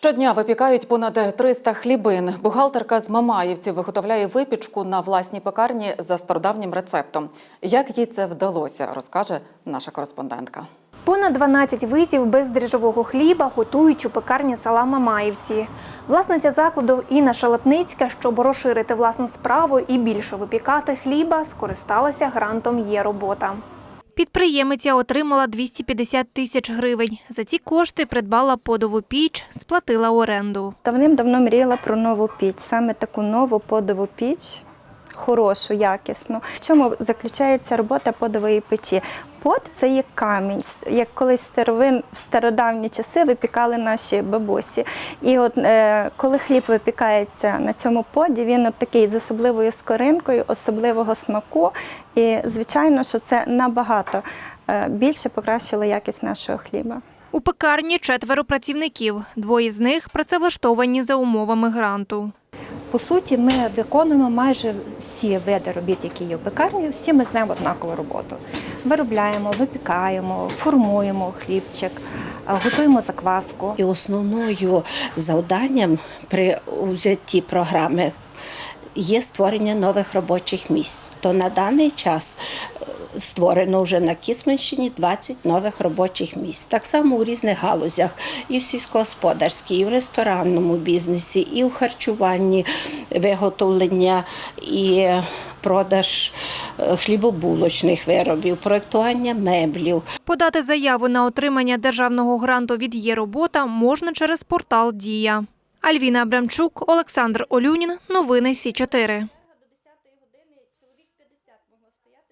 Щодня випікають понад 300 хлібин. Бухгалтерка з Мамаївців виготовляє випічку на власній пекарні за стародавнім рецептом. Як їй це вдалося, розкаже наша кореспондентка. Понад 12 видів бездріжджового хліба готують у пекарні села Мамаївці. Власниця закладу Інна Шалапницька, щоб розширити власну справу і більше випікати хліба, скористалася грантом «Є робота». Підприємиця отримала 250 тисяч гривень. За ці кошти придбала подову піч, сплатила оренду. Давним-давно мріяла про нову піч, саме таку нову подову піч, хорошу, якісну. В чому заключається робота подової печі? Под це є камінь, як колись старовин в стародавні часи випікали наші бабусі. І от е, коли хліб випікається на цьому поді, він от такий з особливою скоринкою, особливого смаку. І звичайно, що це набагато е, більше покращило якість нашого хліба. У пекарні четверо працівників. Двоє з них працевлаштовані за умовами гранту. По суті, ми виконуємо майже всі види робіт, які є в пекарні, всі ми знаємо однакову роботу. Виробляємо, випікаємо, формуємо хлібчик, е, готуємо закваску. І основною завданням при взятті програми є створення нових робочих місць. То на даний час створено вже на Кіцманщині 20 нових робочих місць. Так само у різних галузях, і в сільськогосподарській, і в ресторанному бізнесі, і в харчуванні, виготовлення і продаж е, хлібобулочних виробів, проєктування меблів. Подати заяву на отримання державного гранту від «Є робота» можна через портал «Дія». Альвіна Абрамчук, Олександр Олюнін. Новини Сі 4